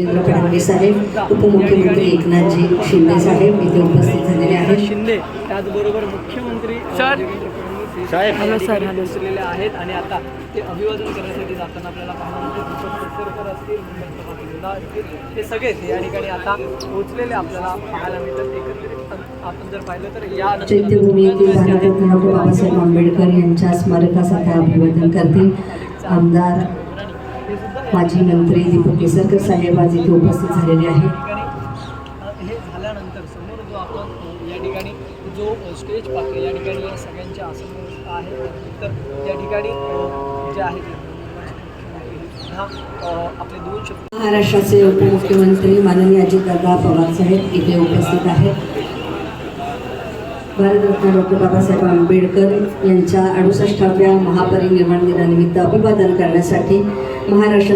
देवेंद्र फडणवीस साहेब उपमुख्यमंत्री एकनाथजी शिंदे साहेब इथे उपस्थित झालेले आहेत. शिंदे त्याचबरोबर मुख्यमंत्री पोहोचलेले आहेत आणि आता ते अभिवादन करण्यासाठी जाताना आपल्याला पाहायला असतील हे सगळेच या ठिकाणी आता पोहोचलेले आपल्याला पाहायला मिळतात. एकत्रित आपण जर पाहिलं तर या बाबासाहेब आंबेडकर यांच्या स्मारकास आता अभिवादन करतील. आमदार माजी मंत्री दीपक केसरकर साहेब आज इथे उपस्थित झालेले आहेत. हे झाल्यानंतर समोर जो आपण या ठिकाणी जो स्टेज पाहतो या ठिकाणी या सगळ्यांच्या आसन आहे त्यानंतर या ठिकाणी जे आहे हा महाराष्ट्राचे उपमुख्यमंत्री माननीय अजितदादा पवार साहेब इथे उपस्थित आहेत. भारतरत्न डॉक्टर बाबासाहेब आंबेडकर यांच्या अडुसष्टाव्या महापरिनिर्वाण दिनानिमित्त अभिवादन करण्यासाठी महाराष्ट्र